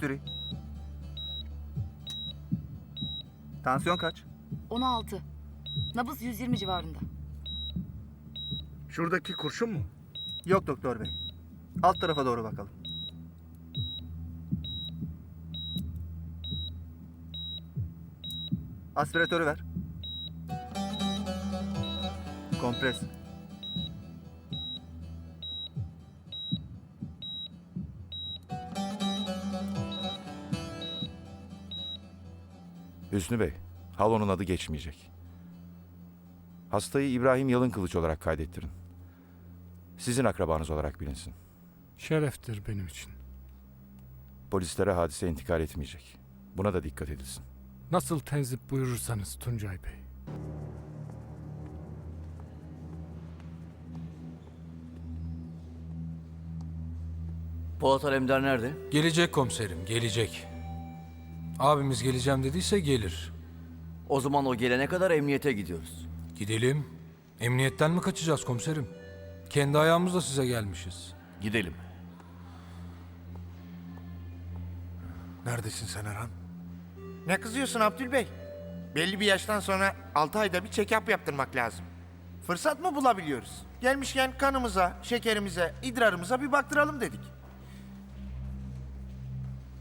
Bisturi. Tansiyon kaç? 16. Nabız 120 civarında. Şuradaki kurşun mu? Yok doktor bey. Alt tarafa doğru bakalım. Aspiratörü ver. Kompres. Hüsnü Bey, halonun adı geçmeyecek. Hastayı İbrahim Yalın Kılıç olarak kaydettirin. Sizin akrabanız olarak bilinsin. Şereftir benim için. Polislere hadise intikal etmeyecek. Buna da dikkat edilsin. Nasıl tenzip buyurursanız Tuncay Bey. Polat Alemdar nerede? Gelecek komiserim, gelecek. Abimiz geleceğim dediyse gelir. O zaman o gelene kadar emniyete gidiyoruz. Gidelim. Emniyetten mi kaçacağız komiserim? Kendi ayağımızla size gelmişiz. Gidelim. Neredesin sen Erhan? Ne kızıyorsun Abdül Bey? Belli bir yaştan sonra 6 ayda bir check-up yaptırmak lazım. Fırsat mı bulabiliyoruz? Gelmişken kanımıza, şekerimize, idrarımıza bir baktıralım dedik.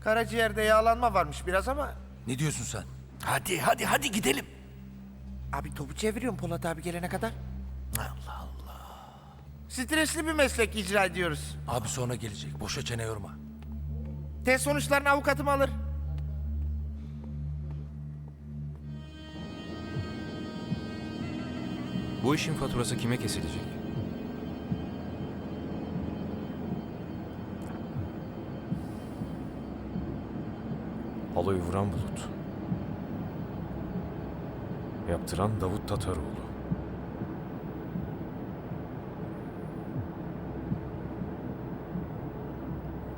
Karaciğerde yağlanma varmış biraz ama... Ne diyorsun sen? Hadi hadi hadi gidelim. Abi topu çeviriyorum Polat abi gelene kadar. Allah Allah. Stresli bir meslek icra ediyoruz. Abi sonra gelecek. Boşa çene yorma. Test sonuçlarını avukatım alır. Bu işin faturası kime kesilecek? Haloyu vuran Bulut. Yaptıran Davut Tataroğlu.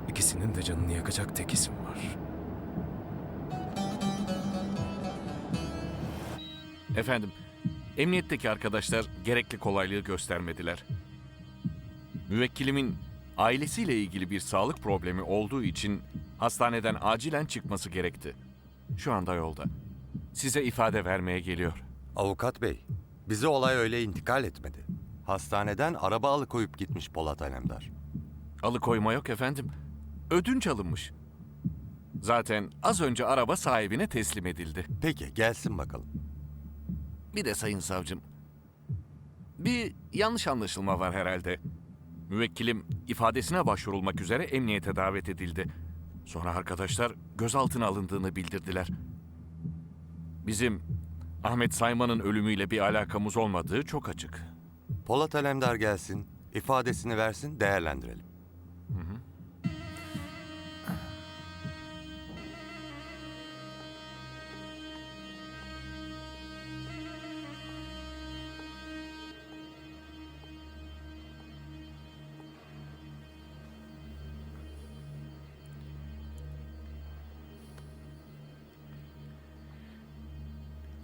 İkisinin de canını yakacak tek isim var. Efendim, emniyetteki arkadaşlar gerekli kolaylığı göstermediler. Müvekkilimin ailesiyle ilgili bir sağlık problemi olduğu için hastaneden acilen çıkması gerekti. Şu anda yolda. Size ifade vermeye geliyor. Avukat bey, bize olay öyle intikal etmedi. Hastaneden araba alıkoyup gitmiş Polat Alemdar. Alıkoyma yok efendim. Ödünç alınmış. Zaten az önce araba sahibine teslim edildi. Peki gelsin bakalım. Bir de sayın savcım. Bir yanlış anlaşılma var herhalde. Müvekkilim ifadesine başvurulmak üzere emniyete davet edildi. Sonra arkadaşlar gözaltına alındığını bildirdiler. Bizim Ahmet Sayman'ın ölümüyle bir alakamız olmadığı çok açık. Polat Alemdar gelsin, ifadesini versin, değerlendirelim.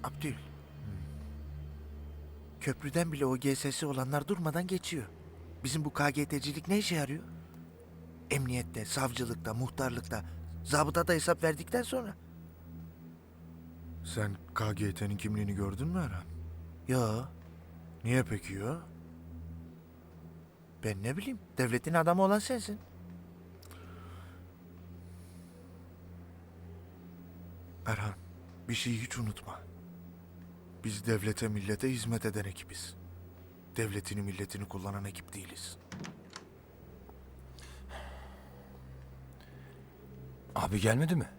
Abdül. Köprüden bile o GS'si olanlar durmadan geçiyor. Bizim bu KGT'cilik ne işe yarıyor? Emniyette, savcılıkta, muhtarlıkta, zabıta da hesap verdikten sonra. Sen KGT'nin kimliğini gördün mü Erhan? Yo, Niye peki ya? ben ne bileyim. Devletin adamı olan sensin. Erhan, bir şeyi hiç unutma. Biz devlete millete hizmet eden ekibiz. Devletini milletini kullanan ekip değiliz. Abi gelmedi mi?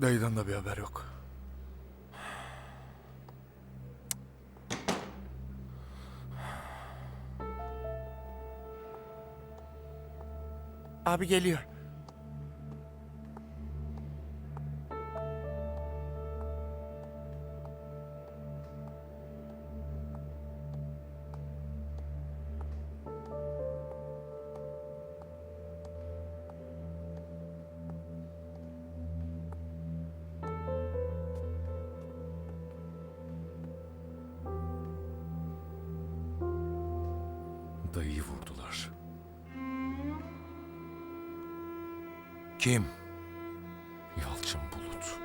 Dayıdan da bir haber yok. Abi geliyor. Kim? Yalçın Bulut.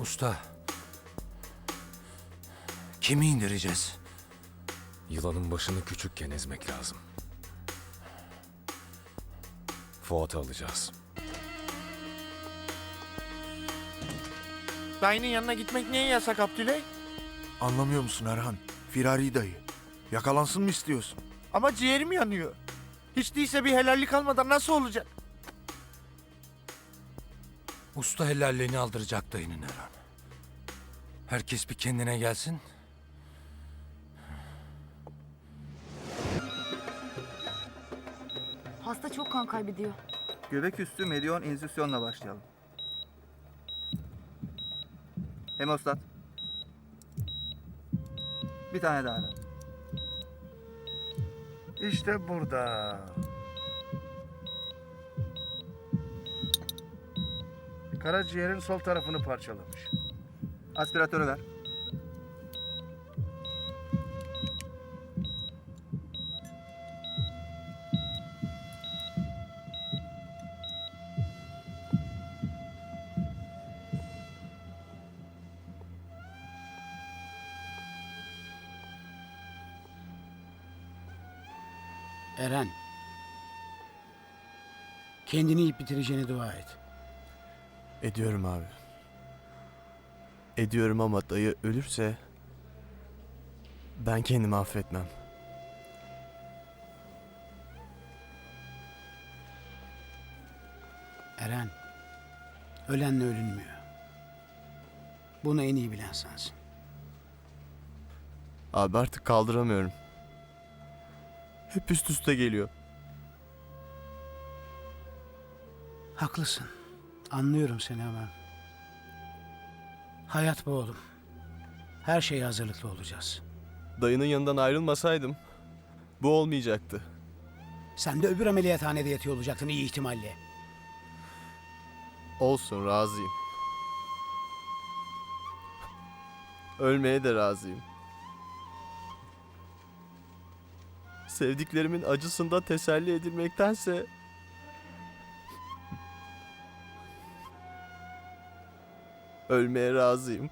Usta. Kimi indireceğiz? Yılanın başını küçükken ezmek lazım. Fuat'ı alacağız. Dayının yanına gitmek niye yasak Abdüley? Anlamıyor musun Erhan? Firari dayı. Yakalansın mı istiyorsun? Ama ciğerim yanıyor. Hiç değilse bir helallik almadan nasıl olacak? Usta helalliğini aldıracak dayının Erhan. Herkes bir kendine gelsin. Hasta çok kan kaybediyor. Göbek üstü medyon inzisyonla başlayalım. Hemostat. Bir tane daha ver. İşte burada. Karaciğerin sol tarafını parçalamış. Aspiratörü ver. Eren. Kendini yiyip bitireceğine dua et. Ediyorum abi. Ediyorum ama dayı ölürse ben kendimi affetmem. Eren. Ölenle ölünmüyor. Bunu en iyi bilen sensin. Abi artık kaldıramıyorum. Hep üst üste geliyor. Haklısın. Anlıyorum seni ama... Hayat bu oğlum. Her şeye hazırlıklı olacağız. Dayının yanından ayrılmasaydım bu olmayacaktı. Sen de öbür ameliyathanede yatıyor olacaktın iyi ihtimalle. Olsun razıyım. Ölmeye de razıyım. Sevdiklerimin acısında teselli edilmektense ölmeye razıyım.